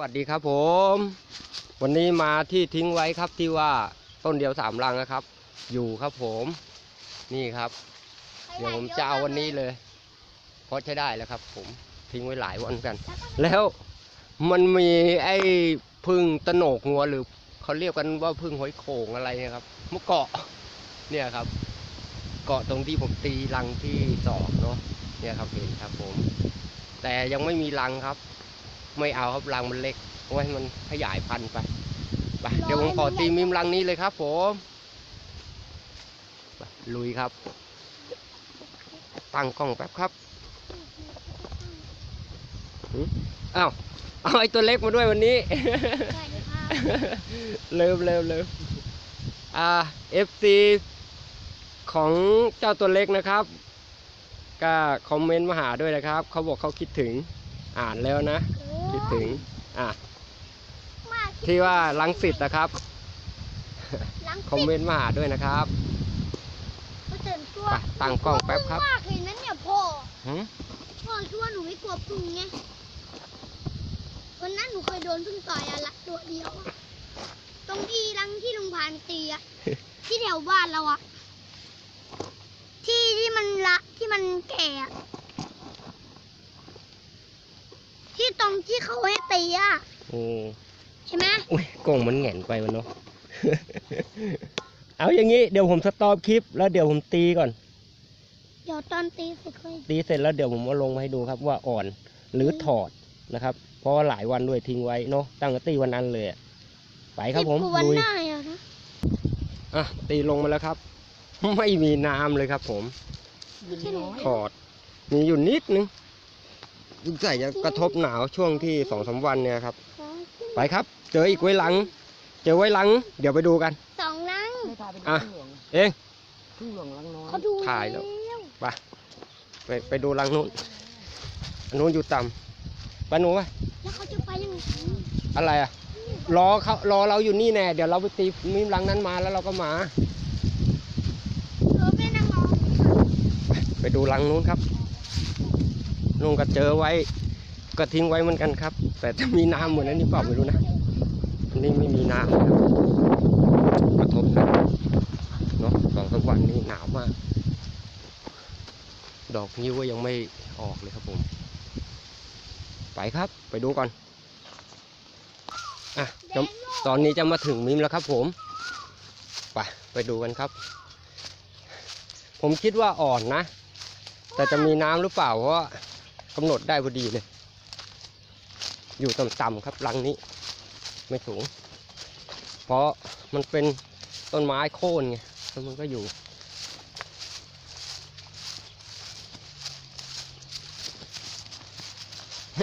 วัสดีครับผม วันนี้มาที่ทิ้งไว้ครับที่ว่าต้นเดียวสามรังนะครับ อยู่ครับผม นี่ครับ เดี๋ยวผมจะเอาวันนี้เลย เพราะใช้ได้แล้วครับ ผมทิ้งไว้หลายวันกัน แล้วมันมีไอ้พึ่งตโหนกงัวหรือเขาเรียกกันว่าพึ่งหอยโขงอะไรนะครับมะเกาะเนี่ยครับ เกาะตรงที่ผมตีรังที่สองเนาะเนี่ยครับเห็นครับผม แต่ยังไม่มีรังครับ ไม่เอาครับรังมันเล็กเอาไว้ให้มันขยายพันธุ์ไปไปเดี๋ยวผมขอตีมิมรังนี้เลยครับ ผมไปลุยครับ ตั้งกล้องแป๊บครับหืออ้าวเอาไอ้ตัวเล็กมาด้วยวันนี้สวัสดีครับเริ่มเริ่มเริ่มอ่า FC ของเจ้าตัวเล็กนะครับ ก็คอมเมนต์มาหาด้วยนะครับ เขาบอกเขาคิดถึงอ่านแล้วนะคิด ถึงอะมากที่ว่าลังสิตนะครับล้างคอมเมนต์มาหาด้วยนะครับก็เตือนตัวไปตั้งกล้องแป๊บครับมากเลยนะเนี่ยพ่อหืมพ่อคิดว่าหนูไม่กลัวพึ่งไงวันนั้นหนูเคยโดนพึ่งต่อยอะละตัวเดียวอะตรงที่รังที่ลุงพานตีอะที่แถวบ้านเราอะที่ที่มันละที่มันแก่อะ ที่ตรงที่เขาให้ตีอะโอ้ใช่ไหมอุ้ยกล่องมันแหง่นไปมันเนาะ เอาอย่างนี้เดี๋ยวผมสต็อปคลิป แล้วเดี๋ยวผมตีก่อน เดี๋ยวตอนตีเสร็จค่อยตีเสร็จแล้วเดี๋ยวผมเอาลงมาให้ดูครับว่าอ่อนหรือถอดนะครับ เพราะว่าหลายวันด้วยทิ้งไว้เนาะตั้งแต่ตีวันนั้นเลยอะไปครับผมสิกว่าวันลุย ได้อะนะอะตีลงมาแล้วครับ ไม่มีน้ำเลยครับผมใช่หนูถอด มีอยู่นิดนึง ยิ่งใส่จะกระทบหนาวช่วงที่สองสามวันเนี่ยครับ ไปครับ เจออีกไว้หลัง เจอไว้หลัง เดี๋ยวไปดูกัน สองลังไม่พาไปดูอะพึ่งหลวงเองพึ่งหลวงรังน้อยเขาดูถ่ายแล้วไปไปดูหลังนู้นอันนู้นอยู่ต่ำไปหนูไปแล้วเขาจะไปยังไงอะไรอะรอเขารอเราอยู่นี่แน่เดี๋ยวเราไปตีมีมหลังนั้นมาแล้วเราก็มา เออแม่นั่งรอไปดูหลังนู้นครับ นุ่งก็เจอไว้ก็ทิ้งไว้เหมือนกันครับ แต่จะมีน้ำเหมือนนั้นนี่เปล่าไม่รู้นะอันนี้ไม่มีน้ำครับกระทบกันเนาะสองสามวันนี้หนาวมาก ดอกนิ้วก็ยังไม่ออกเลยครับผม ไปครับไปดูก่อนอะตอนนี้จะมาถึงมิมแล้วครับผมไปไปดูกันครับ ผมคิดว่าอ่อนนะ แต่จะมีน้ำหรือเปล่าเพราะ กำหนดได้พอดีเลย อยู่ต่ำๆครับรังนี้ ไม่สูง เพราะมันเป็นต้นไม้โค่นไงแล้วมันก็อยู่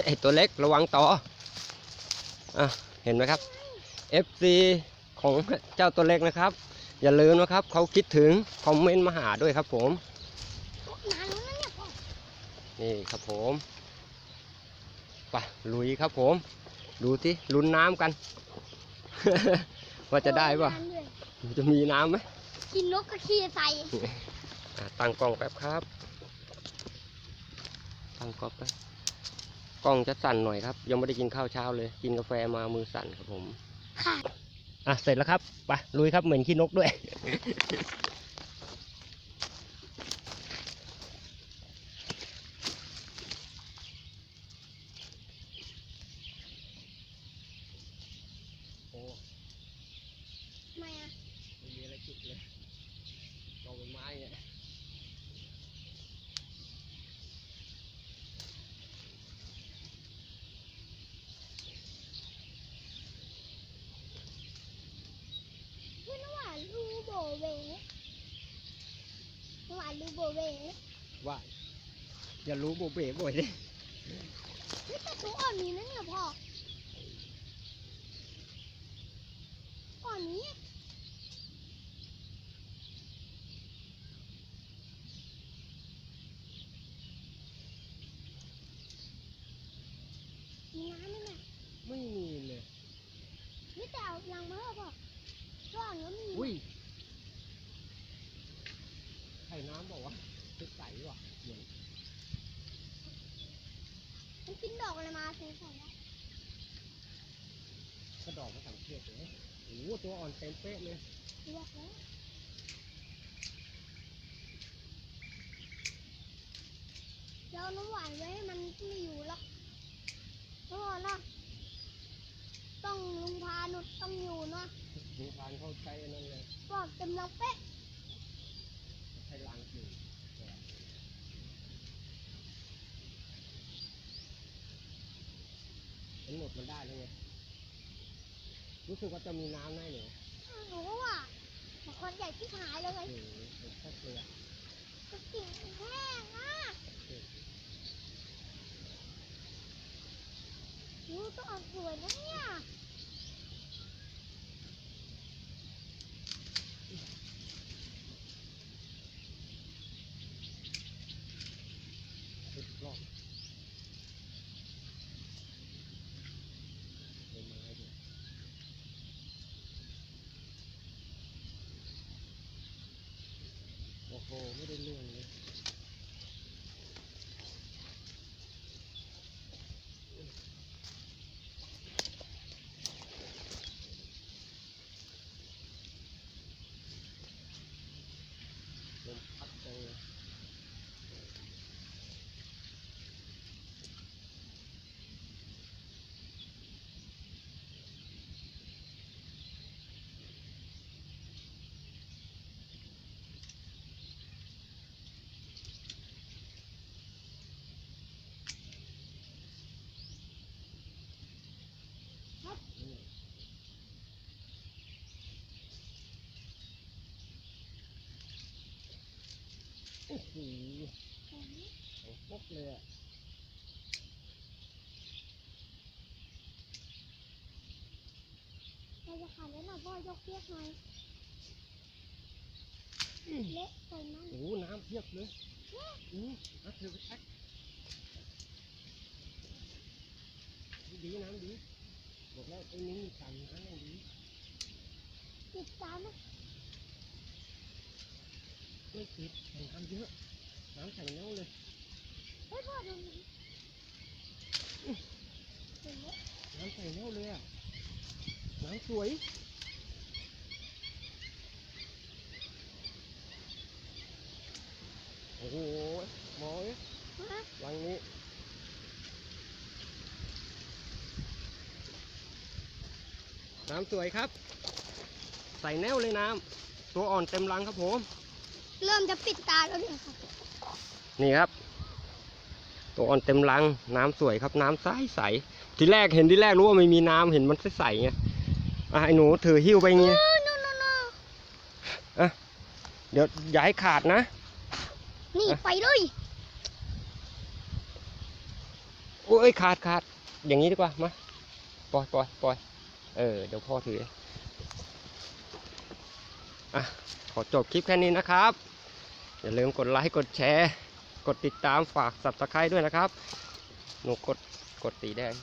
ไอตัวเล็กระวังต่อ อะ เห็นไหมครับ FC ของเจ้าตัวเล็กนะครับ อย่าลืมนะครับ เขาคิดถึง คอมเมนต์มาหาด้วยครับผม นานแล้วนะเนี่ยพ่อ นี่ครับผมไปลุยครับผม ดูสิลุ้นน้ำกัน ว่าจะได้ป่ะนานด้วยจะมีน้ำไหมกินนกกระขี้ใส่อะตั้งกล้องแป๊บครับ ตั้งกล้องแป๊บกล้องจะสั่นหน่อยครับ ยังไม่ได้กินข้าวเช้าเลย กินกาแฟมามือสั่นครับผม ค่ะ อะ เสร็จแล้วครับ ไป ลุยครับ เหมือนขี้นกด้วย ทำไมอะไม่มีอะไรจุดเลยกองเป็นไม้เนี่ยไม่นหวานรูโบเวน้ำหวานรูโบเวว่าอย่ารู้โบเบ๋บ่อยดิเฮ้ยแต่ตัวอ่อนนี้นะเนี่ยพ่ออ่อ นนี้มีน้ำไหมเนี่ยไม่มีเลยไม่แต่เอาลังมาเถอะพ่อตัวอ่อนก็มีอุ้ยไข่น้ำบอกว่าเป็นใสว่ะเหมือนมันกินดอกอะไรมาใส่ใส่แล้วกระดอกมาสังเกตเลย โอ้โหตัวอ่อนเต็มเป๊ะเลยเลือกแล้วเดี๋ยวเอาน้ำหวานไว้ให้มันไม่อยู่หรอกเพราะว่านะต้องลุงพานุต้องอยู่เนาะมีพานเข้าใช้อันนั่นเลยบอกเต็มลังเป๊ะใช้ล้างอยู่มันหมดมันได้แล้วไง รู้สึกว่าจะมีน้ำแน่เลยหนูก็ว่ามันคนใหญ่ที่หายเลยไงโอ้โหเป็นแค่เกลือก็กิ่งแห้งอะโอ้ต้องเอาสวยนะเนี่ยติดรอบเป็นไม้ด้วยโอ้โห ไม่ได้เรื่องเลย ลมพัดจังเลยนี่โอ้โหสองพก เลยอะเราจะขาดแล้วหน่อยพ่อยกเปียกหน่อยเละใส่มันโอ้โหน้ำเพียบเลยอือน้ำถือไปแท็กดีน้ำดีบอกแล้วไอ้นี้มีกันน้ำอย่างดีติดตามนะไม่ติดแต่น้ำเยอะน้ำใส่เน่าเลย เฮ้ยพ่อดูนี่เห็นไหมน้ำใส่เน่าเลยอะน้ำสวย โอ้โหหมอยฮะหลังนี้ น้ำสวยครับ ใส่แนวเลยน้ำ ตัวอ่อนเต็มรังครับผม เริ่มจะปิดตาแล้วเนี่ยค่ะ นี่ครับ ตัวอ่อนเต็มรังน้ำสวยครับน้ำใสใสทีแรกเห็นทีแรกรู้ว่าไม่มีน้ำเห็นมันใสใสๆไงอะไอ้หนูถือหิ้วไปอย่างงี้เออโนโนโนเดี๋ยวอย่าให้ขาดนะ นี่ไปเลยโอ้ยขาดขาดอย่างนี้ดีกว่ามาปล่อยปล่อยปล่อยเออเดี๋ยวพ่อถืออะขอจบคลิปแค่นี้นะครับ อย่าลืมกดไลค์กดแชร์ กดติดตามฝาก subscribe ด้วยนะครับ หนูกดกดสีแดง